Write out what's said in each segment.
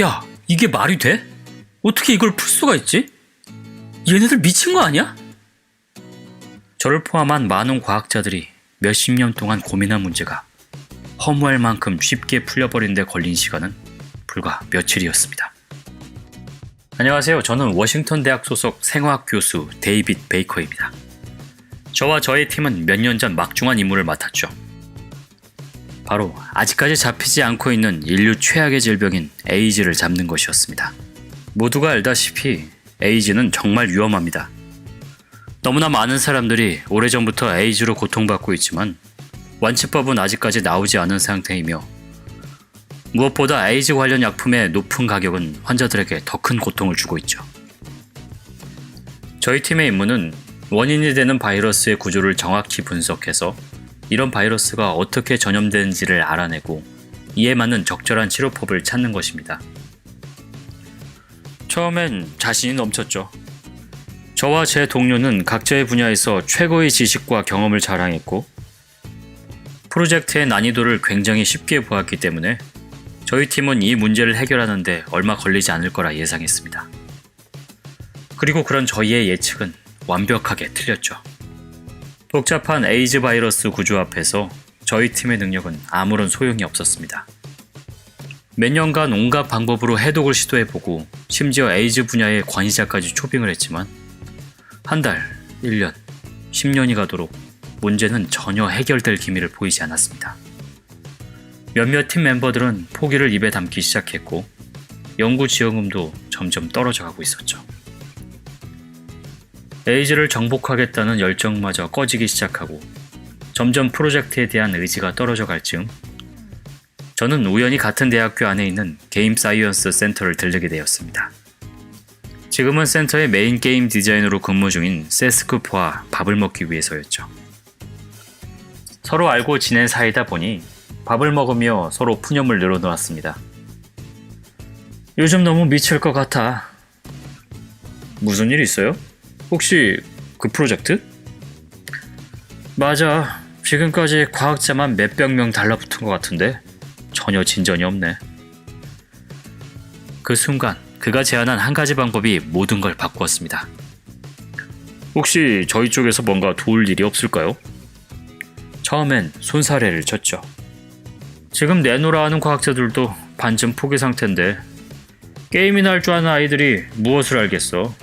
야, 이게 말이 돼? 어떻게 이걸 풀 수가 있지? 얘네들 미친 거 아니야? 저를 포함한 많은 과학자들이 몇십 년 동안 고민한 문제가 허무할 만큼 쉽게 풀려버린 데 걸린 시간은 불과 며칠이었습니다. 안녕하세요. 저는 워싱턴 대학 소속 생화학 교수 데이빗 베이커입니다. 저와 저의 팀은 몇 년 전 막중한 임무를 맡았죠. 바로 아직까지 잡히지 않고 있는 인류 최악의 질병인 에이즈를 잡는 것이었습니다. 모두가 알다시피 에이즈는 정말 위험합니다. 너무나 많은 사람들이 오래전부터 에이즈로 고통받고 있지만 완치법은 아직까지 나오지 않은 상태이며 무엇보다 에이즈 관련 약품의 높은 가격은 환자들에게 더 큰 고통을 주고 있죠. 저희 팀의 임무는 원인이 되는 바이러스의 구조를 정확히 분석해서 이런 바이러스가 어떻게 전염되는지를 알아내고 이에 맞는 적절한 치료법을 찾는 것입니다. 처음엔 자신이 넘쳤죠. 저와 제 동료는 각자의 분야에서 최고의 지식과 경험을 자랑했고 프로젝트의 난이도를 굉장히 쉽게 보았기 때문에 저희 팀은 이 문제를 해결하는데 얼마 걸리지 않을 거라 예상했습니다. 그리고 그런 저희의 예측은 완벽하게 틀렸죠. 복잡한 에이즈 바이러스 구조 앞에서 저희 팀의 능력은 아무런 소용이 없었습니다. 몇 년간 온갖 방법으로 해독을 시도해보고 심지어 에이즈 분야의 권위자까지 초빙을 했지만 한 달, 1년, 10년이 가도록 문제는 전혀 해결될 기미를 보이지 않았습니다. 몇몇 팀 멤버들은 포기를 입에 담기 시작했고 연구 지원금도 점점 떨어져 가고 있었죠. 에이즈를 정복하겠다는 열정마저 꺼지기 시작하고 점점 프로젝트에 대한 의지가 떨어져 갈 즈음 저는 우연히 같은 대학교 안에 있는 게임 사이언스 센터를 들르게 되었습니다. 지금은 센터의 메인 게임 디자이너로 근무 중인 세스쿠프와 밥을 먹기 위해서였죠. 서로 알고 지낸 사이다 보니 밥을 먹으며 서로 푸념을 늘어놓았습니다. 요즘 너무 미칠 것 같아. 무슨 일 있어요? 혹시 그 프로젝트? 맞아. 지금까지 과학자만 몇백 명 달라붙은 것 같은데 전혀 진전이 없네. 그 순간 그가 제안한 한 가지 방법이 모든 걸 바꾸었습니다. 혹시 저희 쪽에서 뭔가 도울 일이 없을까요? 처음엔 손사래를 쳤죠. 지금 내노라 하는 과학자들도 반쯤 포기 상태인데 게임이나 할 줄 아는 아이들이 무엇을 알겠어?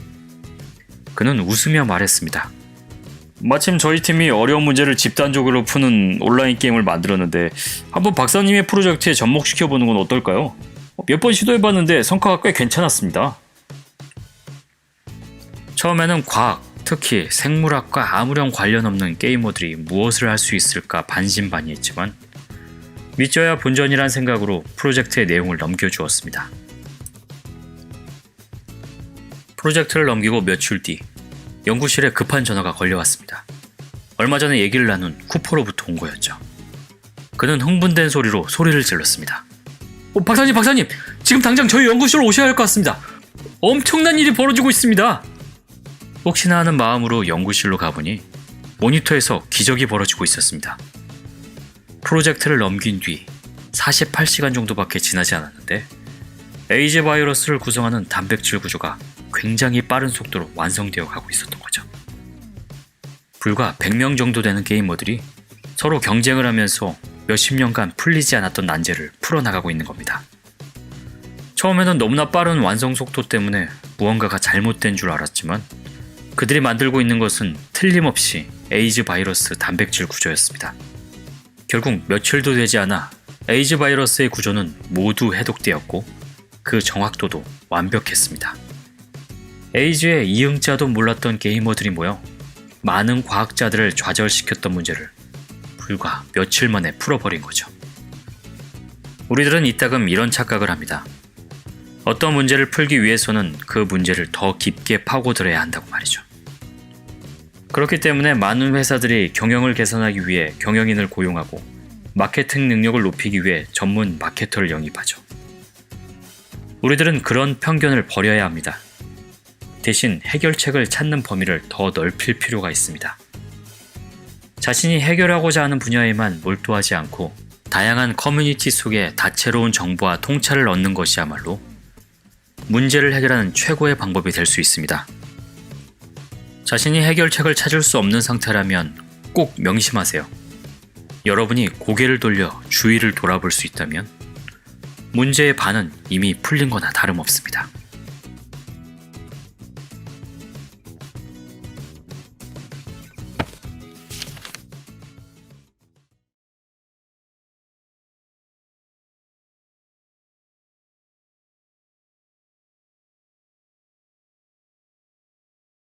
그는 웃으며 말했습니다. 마침 저희 팀이 어려운 문제를 집단적으로 푸는 온라인 게임을 만들었는데 한번 박사님의 프로젝트에 접목시켜 보는 건 어떨까요? 몇 번 시도해봤는데 성과가 꽤 괜찮았습니다. 처음에는 과학, 특히 생물학과 아무런 관련 없는 게이머들이 무엇을 할 수 있을까 반신반의했지만 믿져야 본전이란 생각으로 프로젝트의 내용을 넘겨주었습니다. 프로젝트를 넘기고 며칠 뒤 연구실에 급한 전화가 걸려왔습니다. 얼마 전에 얘기를 나눈 쿠퍼로부터 온 거였죠. 그는 흥분된 소리로 소리를 질렀습니다. 어, 박사님, 박사님! 지금 당장 저희 연구실로 오셔야 할 것 같습니다. 엄청난 일이 벌어지고 있습니다. 혹시나 하는 마음으로 연구실로 가보니 모니터에서 기적이 벌어지고 있었습니다. 프로젝트를 넘긴 뒤 48시간 정도밖에 지나지 않았는데 에이즈 바이러스를 구성하는 단백질 구조가 굉장히 빠른 속도로 완성되어 가고 있었던 거죠. 불과 100명 정도 되는 게이머들이 서로 경쟁을 하면서 몇십 년간 풀리지 않았던 난제를 풀어나가고 있는 겁니다. 처음에는 너무나 빠른 완성 속도 때문에 무언가가 잘못된 줄 알았지만 그들이 만들고 있는 것은 틀림없이 에이즈 바이러스 단백질 구조였습니다. 결국 며칠도 되지 않아 에이즈 바이러스의 구조는 모두 해독되었고 그 정확도도 완벽했습니다. 에이즈의 이응자도 몰랐던 게이머들이 모여 많은 과학자들을 좌절시켰던 문제를 불과 며칠 만에 풀어버린 거죠. 우리들은 이따금 이런 착각을 합니다. 어떤 문제를 풀기 위해서는 그 문제를 더 깊게 파고들어야 한다고 말이죠. 그렇기 때문에 많은 회사들이 경영을 개선하기 위해 경영인을 고용하고 마케팅 능력을 높이기 위해 전문 마케터를 영입하죠. 우리들은 그런 편견을 버려야 합니다. 대신 해결책을 찾는 범위를 더 넓힐 필요가 있습니다. 자신이 해결하고자 하는 분야에만 몰두하지 않고 다양한 커뮤니티 속에 다채로운 정보와 통찰을 얻는 것이야말로 문제를 해결하는 최고의 방법이 될 수 있습니다. 자신이 해결책을 찾을 수 없는 상태라면 꼭 명심하세요. 여러분이 고개를 돌려 주위를 돌아볼 수 있다면 문제의 반은 이미 풀린 거나 다름없습니다.